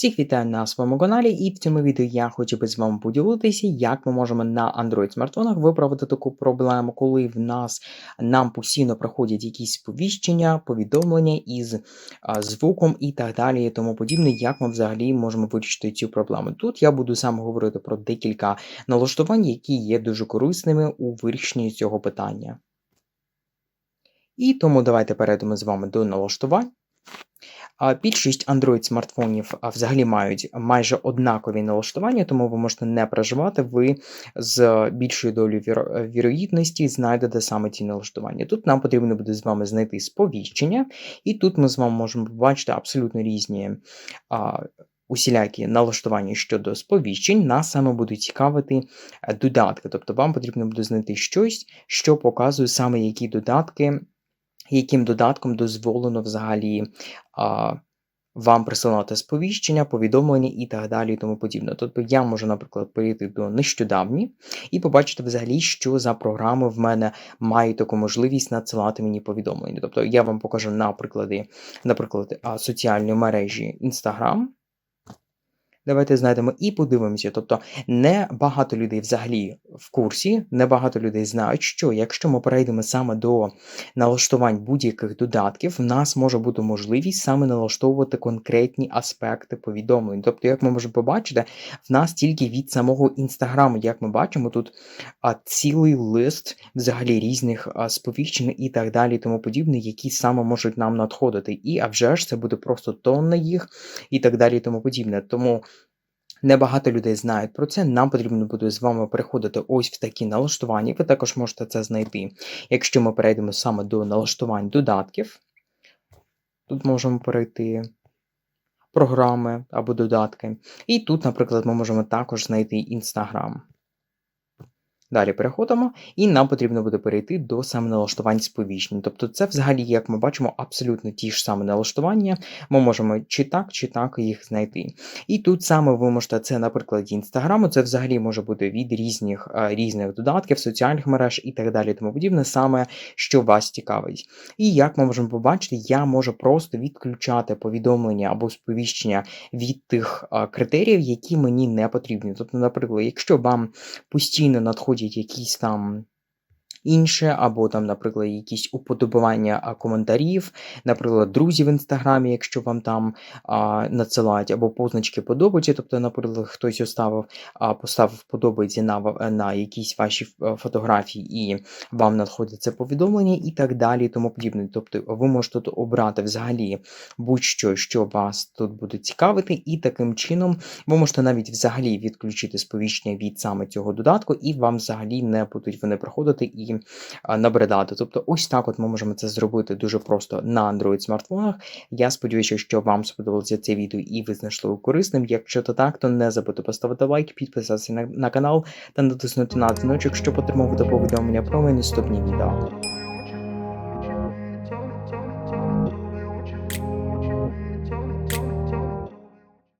Всіх вітаю на своєму каналі, і в цьому відео я хочу би з вами поділитися, як ми можемо на Android смартфонах виправити таку проблему, коли в нас нам постійно проходять якісь сповіщення, повідомлення із а, звуком і так далі, і тому подібне, як ми взагалі можемо вирішити цю проблему. Тут я буду саме говорити про декілька налаштувань, які є дуже корисними у вирішенні цього питання. І тому давайте перейдемо з вами до налаштувань. Більшість Android смартфонів взагалі мають майже однакові налаштування, тому ви можете не переживати, ви з більшою долею вірогідності знайдете саме ці налаштування. Тут нам потрібно буде з вами знайти сповіщення, і тут ми з вами можемо побачити абсолютно різні. Усілякі налаштування щодо сповіщень нас саме будуть цікавити е, додатки. Тобто вам потрібно буде знайти щось, що показує саме які додатки яким додатком дозволено взагалі а, вам присилати сповіщення, повідомлення і так далі, і тому подібне. Тобто я можу, наприклад, перейти до нещодавні і побачити взагалі, що за програми в мене мають таку можливість надсилати мені повідомлення. Тобто я вам покажу наприклад, а, соціальної мережі Instagram. Давайте знайдемо і подивимося. Тобто, не багато людей взагалі в курсі, не багато людей знають, що якщо ми перейдемо саме до налаштувань будь-яких додатків, в нас може бути можливість саме налаштовувати конкретні аспекти повідомлень. Тобто, як ми можемо побачити, в нас тільки від самого інстаграму, як ми бачимо, тут а, цілий лист взагалі різних а, сповіщень і так далі, тому подібне, які саме можуть нам надходити. І а вже ж це буде просто тонна їх і так далі, тому подібне. Тому. Небагато людей знають про це. Нам потрібно буде з вами переходити ось в такі налаштування. Ви також можете це знайти. Якщо ми перейдемо саме до налаштувань додатків, тут можемо перейти програми або додатки. І тут, наприклад, ми можемо також знайти Instagram. Далі переходимо, і нам потрібно буде перейти до саме налаштувань сповіщень. Тобто, це взагалі, як ми бачимо, абсолютно ті ж самі налаштування. Ми можемо чи так, чи так їх знайти. І тут саме ви можете це, наприклад, інстаграму, це взагалі може бути від різних різних додатків, соціальних мереж і так далі, тому подібне, саме що вас цікавить. І як ми можемо побачити, я можу просто відключати повідомлення або сповіщення від тих критеріїв, які мені не потрібні. Тобто, наприклад, якщо вам постійно надходять якісь там. Інше, або там, наприклад, якісь уподобання коментарів, наприклад, друзі в інстаграмі, якщо вам там а, надсилають, або позначки подобаються, тобто, наприклад, хтось оставив, а, поставив подобається на, на якісь ваші е, фотографії, і вам надходить це повідомлення, і так далі, тому подібне. Тобто, ви можете тут обрати взагалі будь-що, що вас тут буде цікавити, і таким чином ви можете навіть взагалі відключити сповіщення від саме цього додатку, і вам взагалі не будуть вони проходити і а, набридати. Тобто, ось так от ми можемо це зробити дуже просто на Android смартфонах. Я сподіваюся, що вам сподобалося це відео і ви знайшли його корисним. Якщо то так, то не забудьте поставити лайк, підписатися на, на канал та натиснути на дзвіночок, щоб отримувати повідомлення про мої наступні відео.